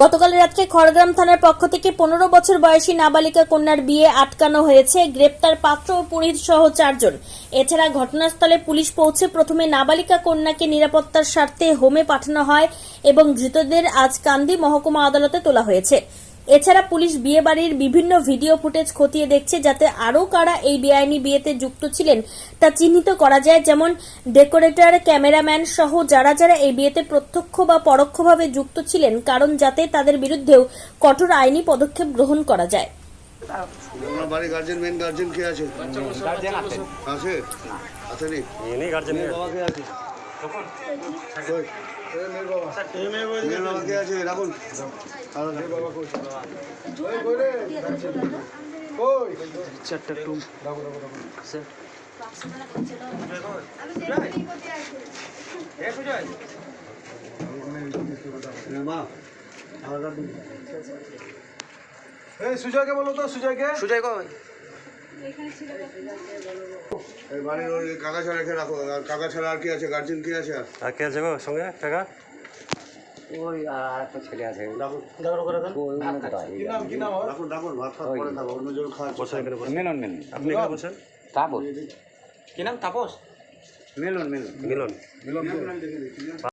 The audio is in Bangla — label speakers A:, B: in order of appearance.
A: গতকাল রাত্রে খড়গ্রাম থানার পক্ষ থেকে পনেরো বছর বয়সী নাবালিকা কন্যার বিয়ে আটকানো হয়েছে। গ্রেপ্তার পাত্র ও পুরীর সহ চারজন। এছাড়া ঘটনাস্থলে পুলিশ পৌঁছে প্রথমে নাবালিকা কন্যাকে নিরাপত্তার স্বার্থে হোমে পাঠানো হয় এবং ধৃতদের আজ কান্দি মহকুমা আদালতে তোলা হয়েছে। এছাড়া পুলিশ বিয়ে বাড়ির বিভিন্ন ভিডিও ফুটেজ খতিয়ে দেখছে যাতে আরও কারা এই বেআইনি বিয়েতে যুক্ত ছিলেন। তা চিহ্নিত করা যায় যেমন ডেকোরেটর ক্যামেরাম্যান সহ যারা যারা এই বিয়েতে প্রত্যক্ষ বা পরোক্ষভাবে যুক্ত ছিলেন কারণ যাতে তাদের বিরুদ্ধেও কঠোর আইনি পদক্ষেপ গ্রহণ করা যায়।
B: আপনার বাড়ি গার্জেন মেন গার্জেন কে আছে?
C: গার্জেন
B: আছে? আসেনি
C: ইনি গার্জেন
B: বাবা কে আছে? কে রাখুন?
C: চারটা টু
B: মেয়ের মা।
D: সুজয়কে বলো তো
C: সুজয় কই
B: এই বাড়ির ওই কাকা ছাড়া রেখে রাখো। আর কাকা ছাড়া আর কি আছে? গার্জেন কে আছে আর?
C: আর কে আছে গো? সঙ্গে? কাকা?
E: ওই আর একটা ছেলে আছে। মিলন মিলন।
C: আপনি এখানে বসেন। কি নাম তাপস?
E: মিলন মিলন।
C: মিলন।
B: মিলন